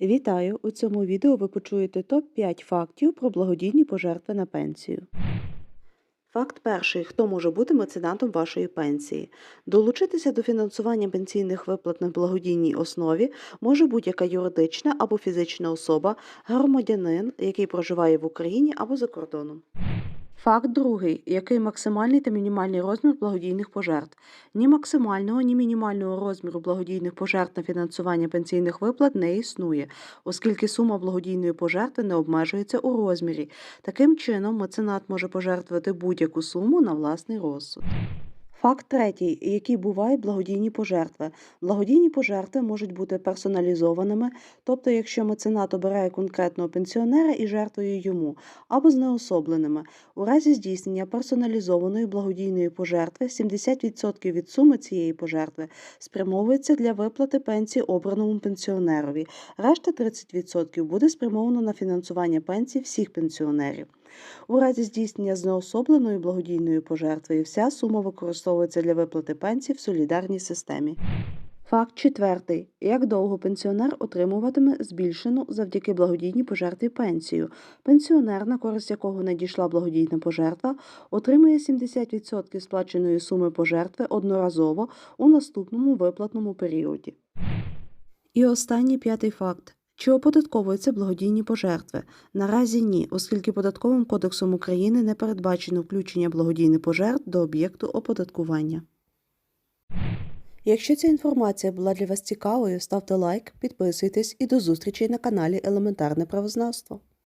Вітаю! У цьому відео ви почуєте топ-5 фактів про благодійні пожертви на пенсію. Факт перший. Хто може бути меценатом вашої пенсії? Долучитися до фінансування пенсійних виплат на благодійній основі може будь-яка юридична або фізична особа, громадянин, який проживає в Україні або за кордоном. Факт другий. Який максимальний та мінімальний розмір благодійних пожертв? Ні максимального, ні мінімального розміру благодійних пожертв на фінансування пенсійних виплат не існує, оскільки сума благодійної пожертви не обмежується у розмірі. Таким чином, меценат може пожертвувати будь-яку суму на власний розсуд. Факт третій, які бувають благодійні пожертви. Благодійні пожертви можуть бути персоналізованими, тобто якщо меценат обирає конкретного пенсіонера і жертвує йому, або знеособленими. У разі здійснення персоналізованої благодійної пожертви 70% від суми цієї пожертви спрямовується для виплати пенсії обраному пенсіонерові. Решта 30% буде спрямовано на фінансування пенсій всіх пенсіонерів. У разі здійснення знеособленої благодійної пожертви вся сума використовується для виплати пенсій в солідарній системі. Факт четвертий. Як довго пенсіонер отримуватиме збільшену завдяки благодійній пожертві пенсію? Пенсіонер, на користь якого надійшла благодійна пожертва, отримує 70% сплаченої суми пожертви одноразово у наступному виплатному періоді. І останній п'ятий факт. Чи оподатковуються благодійні пожертви? Наразі ні, оскільки Податковим кодексом України не передбачено включення благодійних пожертв до об'єкту оподаткування. Якщо ця інформація була для вас цікавою, ставте лайк, підписуйтесь і до зустрічі на каналі Елементарне правознавство.